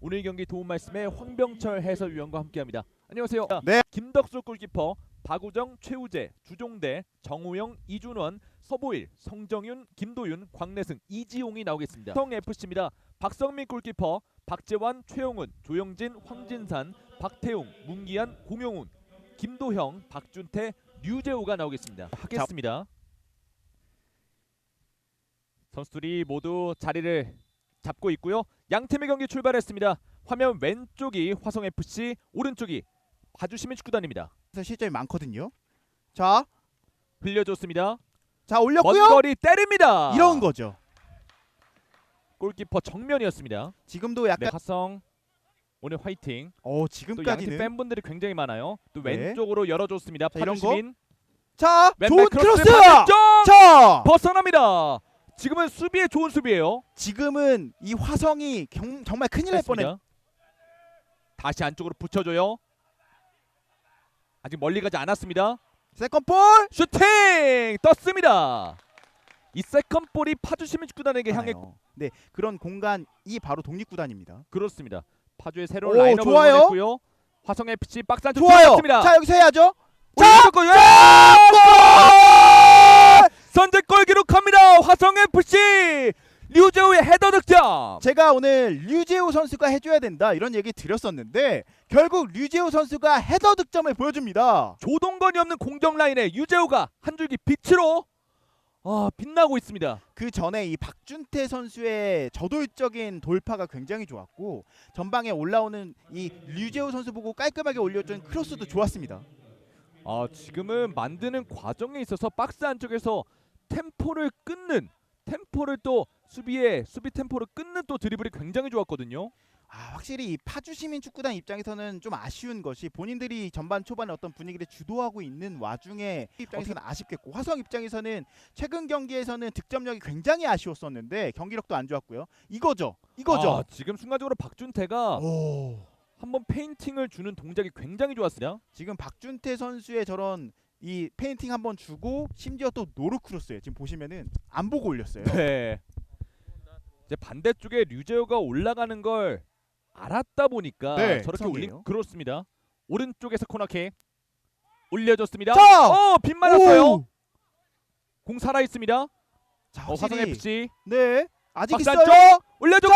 오늘 경기 도움 말씀에 황병철 해설위원과 함께합니다. 안녕하세요. 네. 김덕수 골키퍼, 박우정, 최우재, 주종대, 정우영, 이준원, 서보일, 성정윤, 김도윤, 광래승, 이지용이 나오겠습니다. 성 FC입니다. 박성민 골키퍼, 박재환, 최용훈, 조영진, 황진산, 박태웅, 문기한, 공용훈, 김도형, 박준태, 류재호가 나오겠습니다. 하겠습니다. 선수들이 모두 자리를 잡고 있고요. 양 팀의 경기 출발했습니다. 화면 왼쪽이 화성 FC, 오른쪽이 봐주시면 축구단입니다. 그래서 실점이 많거든요. 자, 흘려줬습니다. 자먼 올렸고요. 거리 때립니다. 이런 거죠. 골키퍼 정면이었습니다. 지금도 네, 약간 화성 오늘 화이팅. 어 또 양팀 지금까지는 팬분들이 굉장히 많아요. 또 네. 왼쪽으로 열어줬습니다. 자, 이런 파주시민 자 왼발 좋은 크로스 크로스. 반대쪽 자 벗어납니다. 지금은 수비에 좋은 수비예요. 지금은 이 화성이 경, 정말 큰일 날 뻔했. 됐습니다. 다시 안쪽으로 붙여줘요. 아직 멀리 가지 않았습니다. 세컨 볼. 슈팅 떴습니다. 이 세컨 볼이 파주시민 축구단에게 향해. 네 그런 공간이 바로 독립구단입니다. 그렇습니다. 파주의 새로운 오, 라인업을 좋아요. 응원했고요. 화성 FC 박스 안쪽 좋아요. 들어갔습니다. 자 여기서 해야죠. 자, 선제골 기록합니다. 화성 FC 류재우의 헤더 득점. 제가 오늘 류재호 선수가 해줘야 된다 이런 얘기 드렸었는데 결국 류재호 선수가 헤더 득점을 보여줍니다. 조동건이 없는 공격 라인에 유재우가 한 줄기 빛으로 아, 빛나고 있습니다. 그 전에 이 박준태 선수의 저돌적인 돌파가 굉장히 좋았고 전방에 올라오는 이 류재호 선수 보고 깔끔하게 올려준 크로스도 좋았습니다. 아, 지금은 만드는 과정에 있어서 박스 안쪽에서 템포를 끊는 템포를 또 수비에 수비 템포를 끊는 또 드리블이 굉장히 좋았거든요. 아 확실히 이 파주 시민 축구단 입장에서는 좀 아쉬운 것이 본인들이 전반 초반에 어떤 분위기를 주도하고 있는 와중에 입장에서는 아쉽겠고 화성 입장에서는 최근 경기에서는 득점력이 굉장히 아쉬웠었는데 경기력도 안 좋았고요. 이거죠. 이거죠. 아, 지금 순간적으로 박준태가 오. 한번 페인팅을 주는 동작이 굉장히 좋았습니다. 지금 박준태 선수의 저런 이 페인팅 한번 주고 심지어 또 노루크로스예요. 지금 보시면은 안 보고 올렸어요. 네. 이제 반대쪽에 류재호가 올라가는 걸 알았다 보니까 네, 저렇게. 올린 그렇습니다. 오른쪽에서 코너킥 올려줬습니다. 자! 어, 빗 맞았어요. 오! 공 살아 있습니다. 자, 어, 화성 확실히 FC 네. 아직 박스 있어요. 올려줬고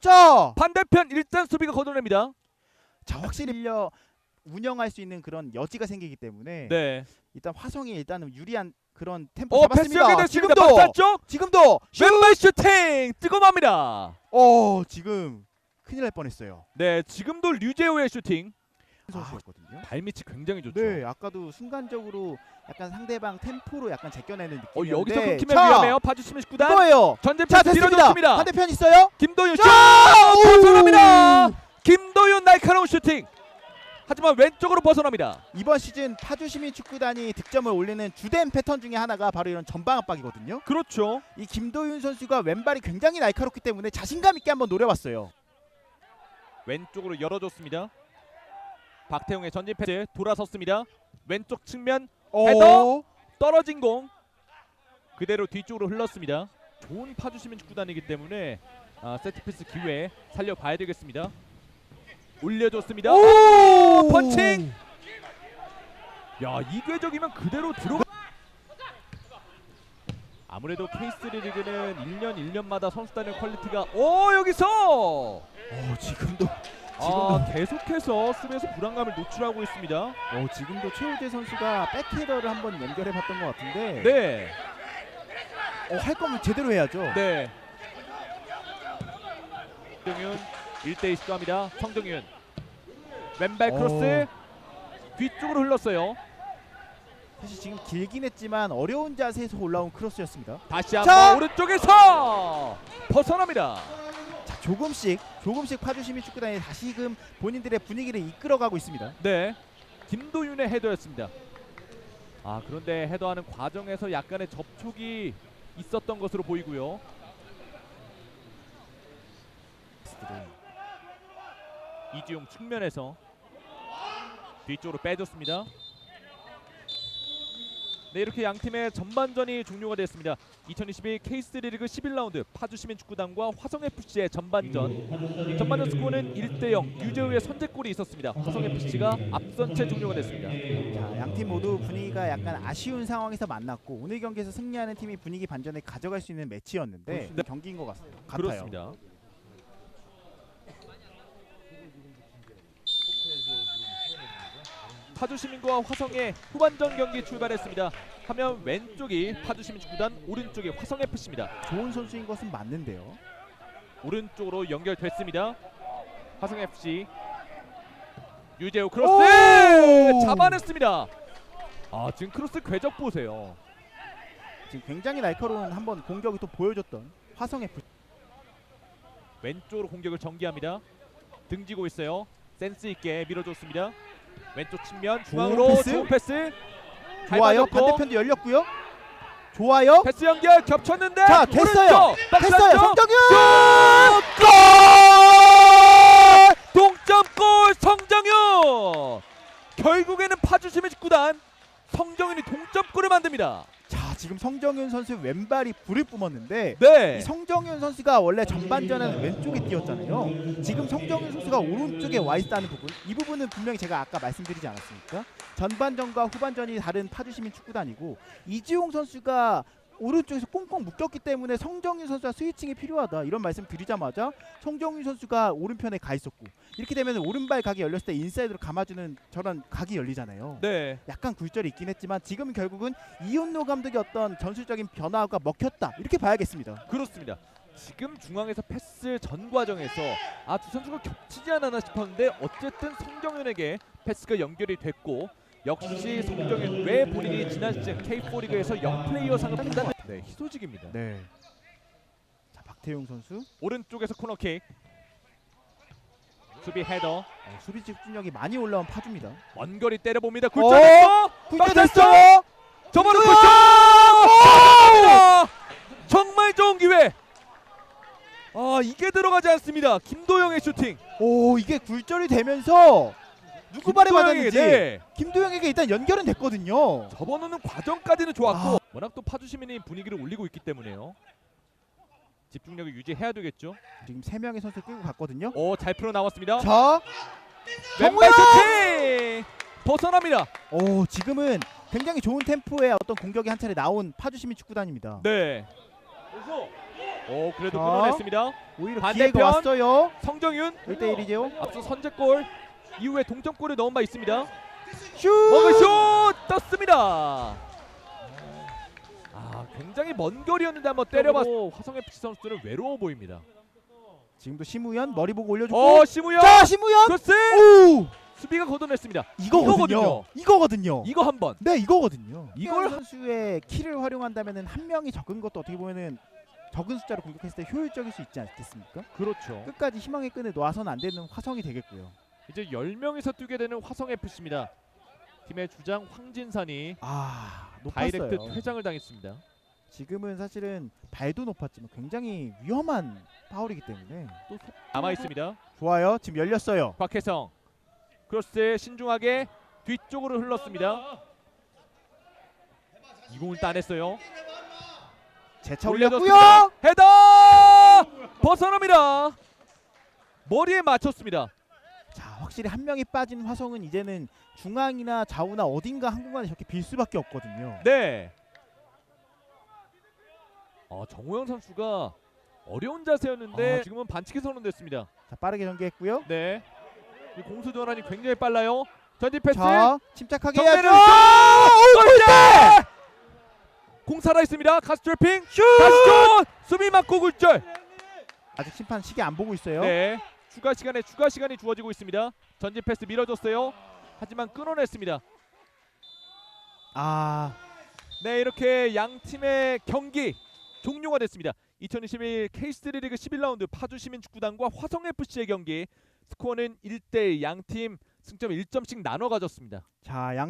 자, 반대편 일단 수비가 걷어냅니다. 자 확실히 밀려 운영할 수 있는 그런 여지가 생기기 때문에 네. 일단 화성이 일단은 유리한 그런 템포 어, 패스 잡았습니다. 연결됐습니다. 지금도 안쪽 지금도 왼발 슈팅 뜨거합니다. 어 지금 큰일 날 뻔했어요. 네, 지금도 류재호의 슈팅 선수였거든요. 발밑이 굉장히 좋죠. 네, 아까도 순간적으로 약간 상대방 템포로 약간 제껴내는 어, 느낌이었는데 여기서 끊기면 자, 위험해요. 파주시민 축구단 이거예요. 전제편 됐습니다. 밀어줬습니다. 반대편 있어요? 김도윤 슛! 자, 오! 벗어납니다. 김도윤 날카로운 슈팅. 하지만 왼쪽으로 벗어납니다. 이번 시즌 파주 시민 축구단이 득점을 올리는 주된 패턴 중에 하나가 바로 이런 전방 압박이거든요. 그렇죠. 이 김도윤 선수가 왼발이 굉장히 날카롭기 때문에 자신감 있게 한번 노려봤어요. 왼쪽으로 열어줬습니다. 박태웅의 전진 패스 돌아섰습니다. 왼쪽 측면 헤더! 떨어진 공 그대로 뒤쪽으로 흘렀습니다. 좋은 파주 시민 축구단이기 때문에 아, 세트피스 기회 살려봐야 되겠습니다. 올려줬습니다. 오! 펀칭! 야 이궤적이면 그대로 들어. 아무래도 K3 리그는 1년 1년마다 선수단의 퀄리티가 오 여기서 어, 지금도 아, 계속해서 수비에서 불안감을 노출하고 있습니다. 어, 지금도 최우재 선수가 백헤더를 한번 연결해 봤던 것 같은데 네, 어, 할 거면 제대로 해야죠. 네. 1대2 시도합니다. 성정윤 왼발 크로스 뒤쪽으로 흘렀어요. 사실 지금 길긴 했지만 어려운 자세에서 올라온 크로스였습니다. 다시 자! 한번 오른쪽에서 벗어납니다. 자, 조금씩 조금씩 파주 시민 축구단이 다시금 본인들의 분위기를 이끌어가고 있습니다. 네, 김도윤의 헤더였습니다. 아 그런데 헤더하는 과정에서 약간의 접촉이 있었던 것으로 보이고요. 이지용 측면에서 뒤쪽으로 빼줬습니다. 네 이렇게 양 팀의 전반전이 종료가 됐습니다. 2022 K3 리그 11라운드 파주 시민 축구단과 화성 FC의 전반전. 전반전 스코어는 1대 0. 유재우의 선제골이 있었습니다. 화성 FC가 앞선 채 종료가 됐습니다. 자, 양팀 모두 분위기가 약간 아쉬운 상황에서 만났고 오늘 경기에서 승리하는 팀이 분위기 반전에 가져갈 수 있는 매치였는데 그렇습니다. 경기인 것 같, 같아요. 그렇습니다. 파주시민과 화성의 후반전 경기 출발했습니다. 화면 왼쪽이 파주시민 축구단, 오른쪽이 화성 FC입니다. 좋은 선수인 것은 맞는데요. 오른쪽으로 연결됐습니다. 화성 FC 유재우 크로스 오! 잡아냈습니다. 아 지금 크로스 궤적 보세요. 지금 굉장히 날카로운 한번 공격이 또 보여줬던 화성 FC. 왼쪽으로 공격을 전개합니다. 등지고 있어요. 센스 있게 밀어줬습니다. 왼쪽 측면 중앙으로 패스? 좋은 패스. 잘 좋아요. 반대편도 열렸고요. 좋아요. 패스 연결 겹쳤는데 자, 됐어요. 오른쪽, 박스 됐어요. 안쪽, 성정윤! 슛! 골! 동점골 성정윤. 결국에는 파주시민 축구단 성정윤이 동점골을 만듭니다. 자, 지금 성정윤 선수 왼발이 불을 뿜었는데 네. 이 성정윤 선수가 원래 전반전에는 왼쪽에 뛰었잖아요. 지금 성정윤 선수가 오른쪽에 와 있다는 부분, 이 부분은 분명히 제가 아까 말씀드리지 않았습니까? 전반전과 후반전이 다른 파주시민 축구단이고 이지용 선수가 오른쪽에서 꽁꽁 묶였기 때문에 성정윤 선수가 스위칭이 필요하다 이런 말씀 드리자마자 성정윤 선수가 오른편에 가 있었고 이렇게 되면 오른발 각이 열렸을 때 인사이드로 감아주는 저런 각이 열리잖아요. 네. 약간 굴절이 있긴 했지만 지금은 결국은 이온노 감독의 어떤 전술적인 변화가 먹혔다 이렇게 봐야겠습니다. 그렇습니다. 지금 중앙에서 패스 전 과정에서 아 두 선수가 겹치지 않았나 싶었는데 어쨌든 성정윤에게 패스가 연결이 됐고 역시 성정윤 왜 본인이 지난 시즌 K4 리그에서 영플레이어 상을 받았는 네 희소직입니다. 네. 자 박태용 선수 오른쪽에서 코너킥 수비 헤더 어, 수비 집중력이 많이 올라온 파주입니다. 먼 거리 때려봅니다. 어? 굴절했어. 굴절됐어요. 접어놓고 이거야! 슛! 정말 좋은 기회. 아 이게 들어가지 않습니다. 김도영의 슈팅. 오 이게 굴절이 되면서 누구 발에 맞았는지 네. 김도영에게 일단 연결은 됐거든요. 접어놓는 과정까지는 좋았고 아. 워낙 또 파주 시민이 분위기를 올리고 있기 때문에요. 집중력을 유지해야 되겠죠. 지금 세 명의 선수 끌고 갔거든요. 오 잘 풀어 나왔습니다. 자, 왼발 슈팅 벗어납니다. 오 지금은 굉장히 좋은 템포의 어떤 공격이 한 차례 나온 파주시민 축구단입니다. 네. 오 그래도 자. 끊어냈습니다. 오히려 반대편. 기회가 왔어요. 성정윤 1대 1이죠. 앞서 선제골 이후에 동점골을 넣은 바 있습니다. 슛! 슛 떴습니다. 아 굉장히 먼 거리였는데 한번 때려봤고 화성 FC 선수들은 외로워 보입니다. 지금도 심우현 머리 보고 올려주고 어 시무현 자 심우현 크로스 오 수비가 걷어냈습니다. 이거거든요. 이거거든요. 이거 한 번. 네 이거거든요. 이걸 이걸 선수의 키를 활용한다면은 한 명이 적은 것도 어떻게 보면은 적은 숫자로 공격했을 때 효율적일 수 있지 않겠습니까? 그렇죠. 끝까지 희망의 끈을 놓아서는 안 되는 화성이 되겠고요. 이제 10명이서 뛰게 되는 화성 FC입니다. 팀의 주장 황진산이 아 다이렉트 높았어요. 퇴장을 당했습니다. 지금은 사실은 발도 높았지만 굉장히 위험한 파울이기 때문에 또 남아 있습니다. 좋아요. 지금 열렸어요. 곽혜성 크로스 신중하게 뒤쪽으로 흘렀습니다. 이 공을 따냈어요. 재차. 올렸고요. 헤더 벗어납니다. 머리에 맞췄습니다. 자 확실히 한 명이 빠진 화성은 이제는 중앙이나 좌우나 어딘가 한 공간에 저렇게 빌 수밖에 없거든요. 네. 어, 정우영 선수가 어려운 자세였는데 아, 지금은 반칙이 선언됐습니다. 자 빠르게 전개했고요. 네. 이 공수 전환이 굉장히 빨라요. 전진 패스. 자 침착하게 해야죠. 골대! 공 살아 있습니다. 가스 트래핑 슛! 가스존 수비 맞고 굴절. 아직 심판 시계 안 보고 있어요. 네. 추가 시간에 추가 시간이 주어지고 있습니다. 전진 패스 밀어줬어요. 하지만 끊어냈습니다. 아 네, 이렇게 양 팀의 경기 종료가 됐습니다. 2021 K3 리그 11라운드 파주 시민축구단과 화성 FC의 경기 스코어는 1대1 양팀 승점 1점씩 나눠 가졌습니다. 자, 양